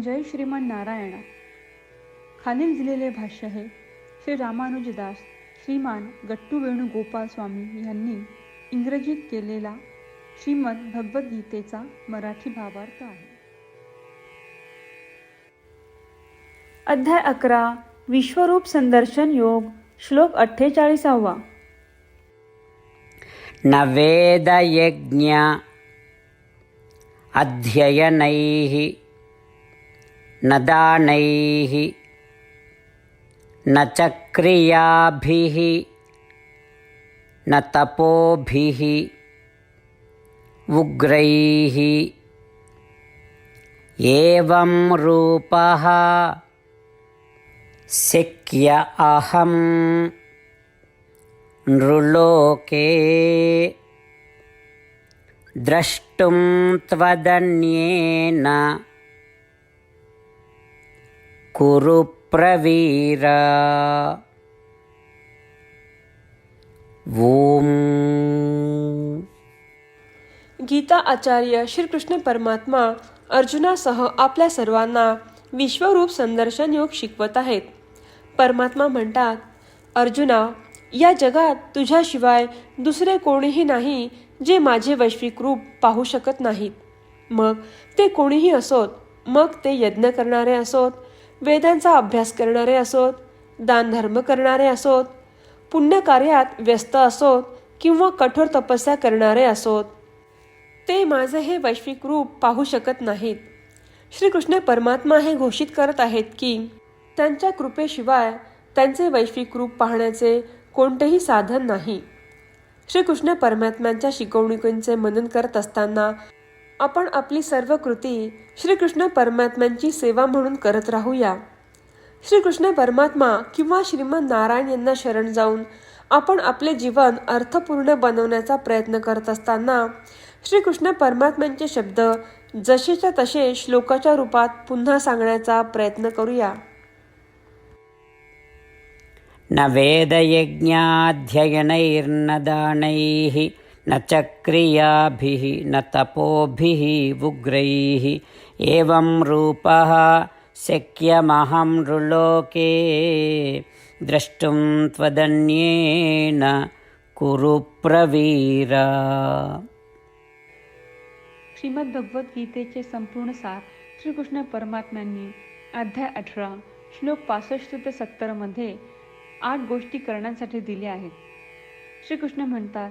जय श्रीमान नारायणा. खालील दिलेले भाष्य हे श्री रामानुजदास श्रीमान गट्टू वेणुगोपाल स्वामी यांनी इंग्रजीत केलेला श्रीमद भगवद्गीतेचा मराठी भावार्थ आहे. अध्याय अकरा विश्वरूप संदर्शन योग श्लोक अठ्ठेचाळीसावा. न वेदयज्ञ अध्ययनैः न दानैः न च क्रियाभिः न तपोभिः उग्रैः एवं रूपः शक्य अहम् नृलोके द्रष्टुं त्वदन्येन कुरु प्रवीर। गीता आचार्य श्रीकृष्ण परमात्मा अर्जुनासह आपल्या सर्वांना विश्वरूप संदर्शन योग शिकवत आहेत. परमात्मा म्हणतात अर्जुना या जगात तुझ्याशिवाय दुसरे कोणीही नाही जे माझे वैश्विक रूप पाहू शकत नाहीत. मग ते कोणीही असोत मग ते यज्ञ करणारे असोत वेदांचा अभ्यास करणारे असोत दानधर्म करणारे असोत पुण्यकार्यात व्यस्त असोत किंवा कठोर तपस्या करणारे असोत. ते माझे हे वैश्विक रूप पाहू शकत नाहीत. श्रीकृष्ण परमात्मा हे घोषित करत आहेत की त्यांच्या कृपेशिवाय त्यांचे वैश्विक रूप पाहण्याचे कोणतेही साधन नाही. श्रीकृष्ण परमात्म्यांच्या शिकवणुकींचे मनन करत असताना आपण आपली सर्व कृती श्रीकृष्ण परमात्म्यांची सेवा म्हणून करत राहूया. श्रीकृष्ण परमात्मा किंवा श्रीमद नारायण यांना शरण जाऊन आपण आपले जीवन अर्थपूर्ण बनवण्याचा प्रयत्न करत असताना श्रीकृष्ण परमात्म्यांचे शब्द जसेच्या तसे श्लोकाच्या रूपात पुन्हा सांगण्याचा प्रयत्न करूया. न वेदयज्ञाध्ययनैर्न दानैः न च क्रियाभिः न तपोभिः उग्रैः। एवं रूपः शक्यमहं नृलोके द्रष्टुं त्वदन्येन कुरु प्रवीर श्रीमद्भगवद्गीतेचे संपूर्ण सार श्रीकृष्ण परमात्म्यांनी अध्याय अठरा श्लोक पासष्ट ते सत्तरमध्ये आठ गोष्टी करण्यासाठी दिल्या आहेत. श्रीकृष्ण म्हणतात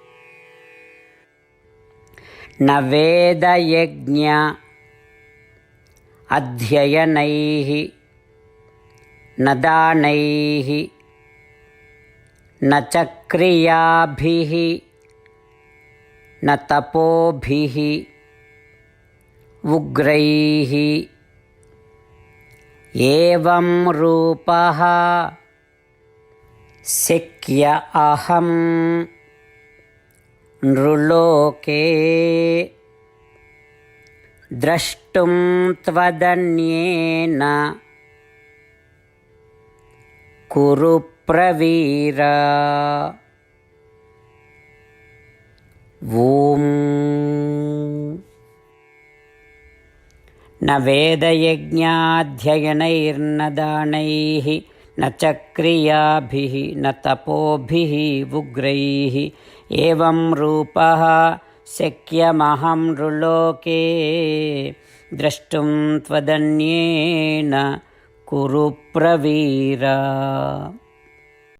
न वेदयज्ञ अध्ययनैः न दानैः न च क्रियाभिः न तपोभिः उग्रैः एवं रूपः शक्य अहम् नृलोके द्रष्टुं त्वदन्येन कुरु प्रवीर। ॐ न वेदयज्ञाध्ययनैर्न दानैः न च क्रियाभिः न तपोभिः उग्रैः एवं रूपः शक्यमहं नृलोके द्रष्टुं त्वदन्येन कुरु प्रवीर